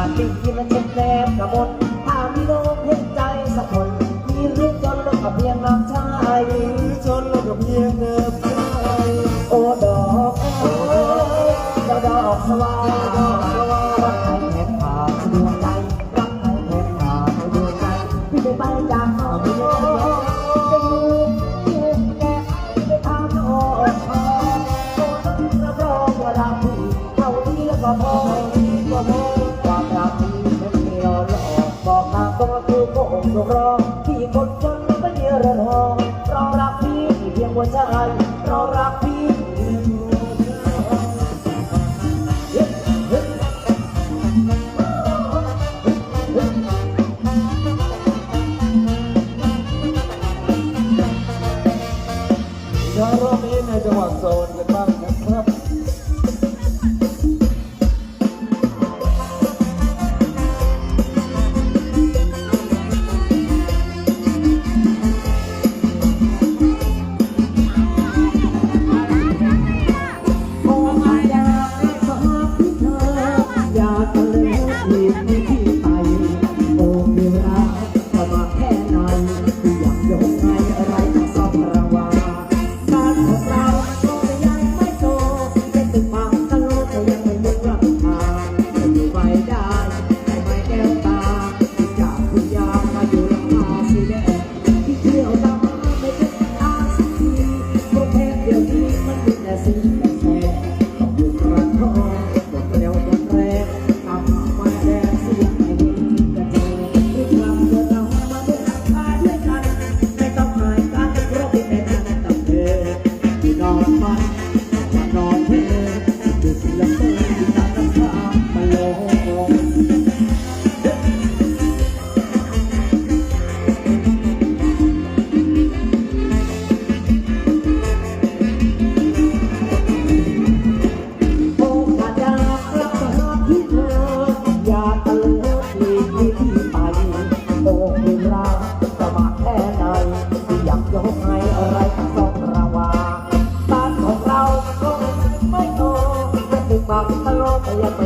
าดติดที่มันเจ็บแสบกระบนถ้ามีโลกเห็นใจสักคน มีเรื่องจนแล้วก็เพียงน้ำชายจนแล้วก็เพียงเดิมโอ้ดอกโอ้เจ้าดอกสว่างดอกสว่างรักใครแหกผาดรักใครแหกผาดวงใจพี่ไปจากพ่อพี่ไปจอยู่อยู่แก่ไปทางโอ้ต้องรับรองกักพี่เท่านี้แล้วก็พอ นในจังหวัดโซน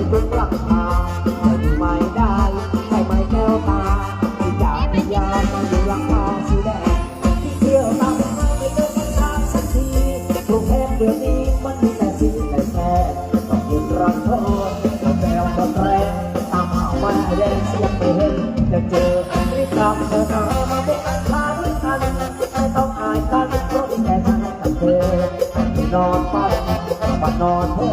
เบื้องหลังทา มานอนเพ้อ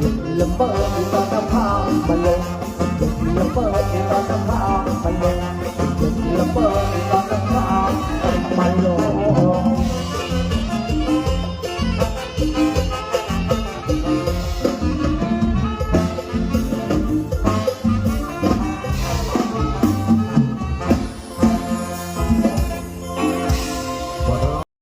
ดึกละเมอที่ตอนน้ำพามาลงดึกละเมอที่ตอนน้ำพามาลงดึกละเมอที่ตอนน้ำพามาลง